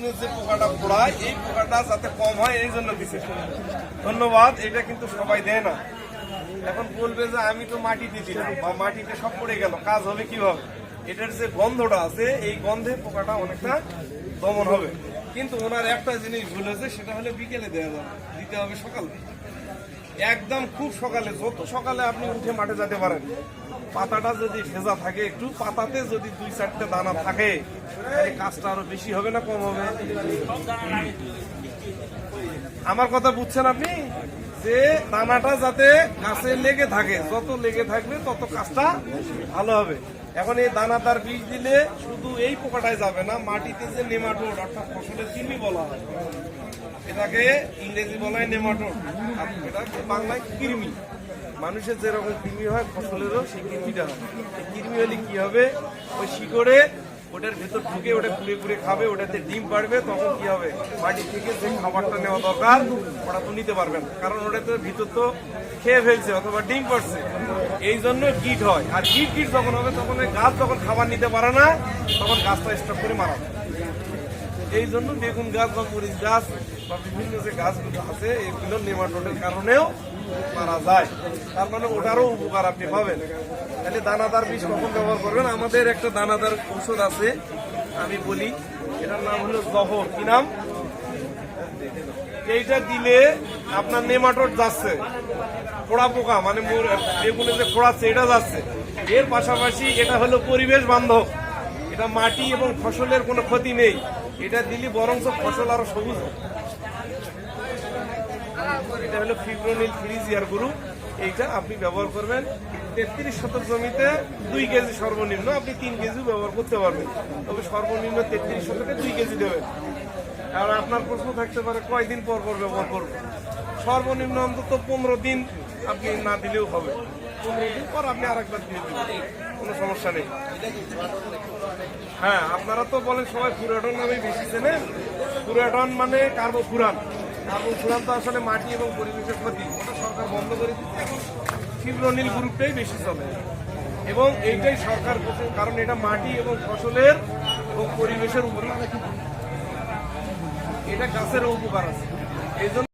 বেগুনের যে পোকাটা পোড়ায়, এই পোকাটা যাতে কম হয়, এই জন্য দিছে। ধন্যবাদ, এটা কিন্তু সবাই দেয় না। এখন বলবে যে, আমি তো মাটিতে দিলাম, বা মাটিতে সব পড়ে গেল, কাজ হবে কীভাবে? এটার যে গন্ধটা আছে, এই গন্ধে পোকাটা অনেকটা দমন হবে। কিন্তু ওনার একটা জিনিস ভুল হয়েছে, সেটা হলে বিকেলে দেওয়া যাবে। দিতে হবে সকালে একদম খুব সকালে, যত সকালে আপনি উঠে মাঠে যেতে পারেন, পাতাটা যদি ভেজা থাকে, একটু পাতাতে যদি দুই চারটে দানা থাকে কাজটা আরও বেশি হবে না, কম হবে? আমার কথা বুঝছেন আপনি? যে দানাটা যাতে গাছে লেগে থাকে, যত লেগে থাকবে, তত কাজটা ভালো হবে। এখন এই দানাদার বীজ দিলে শুধু এই পোকাটাই যাবে না, মাটিতে যে নেমাটোড অর্থাৎ ফসলের কৃমি বলা হয় এটাকে ইংরেজি বলা নেমাটোড। আর এটা বাংলায় কৃমি। মানুষের যেরকম কৃমি হয়, ফসলেরও সেই কৃমিটা হয়। কৃমি হলে কি হবে? ওই শিকড়ে ওটার ভেতর ঢুকে ওটা কুড়ে কুড়ে খাবে, ওটাতে ডিম পাড়বে, তখন কি হবে? মাটি থেকে যে খাবারটা নেওয়া দরকার ওটা তো নিতে পারবেন কারণ ওটা তো ভিতর তো খেয়ে ফেলছে অথবা ডিম পাড়ছে। এই জন্য গিট হয়। আর গিট গিট যখন হবে, তখন গাছ যখন খাবার নিতে পারে না, তখন গাছটা স্টপ করে মারা। এই জন্য বেগুন গাছ বা মরিচ গাছ বা বিভিন্ন যে গাছগুলো আছে, এগুলো নেমাটোডের কারণেও মারা যায়। তার মানে ওটারও উপকার আপনি পাবেন। তাহলে দানাদার বীজ কখন ব্যবহার করবেন? আমাদের একটা দানাদার ঔষধ আছে, আমি বলি, এটার নাম হলো জহর। কি নাম? এইটা দিলে আপনার নেমাটোড যাচ্ছে। পোড়া পোকা মানে বেগুনে যে খোড়াচ্ছে এটা যাচ্ছে। এর পাশাপাশি এটা হলো পরিবেশ বান্ধব। এটা মাটি এবং ফসলের কোনো ক্ষতি নেই। এটা দিলে বরঞ্চ ফসল আরও সবুজ এটা হলো ফিব্রোনিল ফ্রিজিয়ার গ্রুপ এইটা আপনি ব্যবহার করবেন তেত্রিশ শতক জমিতে দুই কেজি সর্বনিম্ন, আপনি তিন কেজিও ব্যবহার করতে পারবেন। তবে সর্বনিম্ন তেত্রিশ শতকে দুই কেজি দেবেন। আর আপনার প্রশ্ন থাকতে পারে, কয়দিন পর পর ব্যবহার করবেন সর্বনিম্ন অন্তত পনেরো দিন আপনি না দিলেও হবে। পনেরো দিন পর আপনি আরেকবার দিয়ে দেবেন। সমস্যা নেই। হ্যাঁ আপনারা তো বলেন সবাই ফুরাটন নামে বেশি চেনেন। ফুরাটন মানে কার্বোফুরান কার্বোফুরান তো আসলে মাটি এবং পরিবেশের ক্ষতি। ওটা সরকার বন্ধ করে দিচ্ছে ফিব্রোনিল গ্রুপটাই বেশি চলে। এবং এইটাই সরকার কারণ এটা মাটি এবং ফসলের এবং পরিবেশের উপর। এটা গাছের উপকার আছে। এই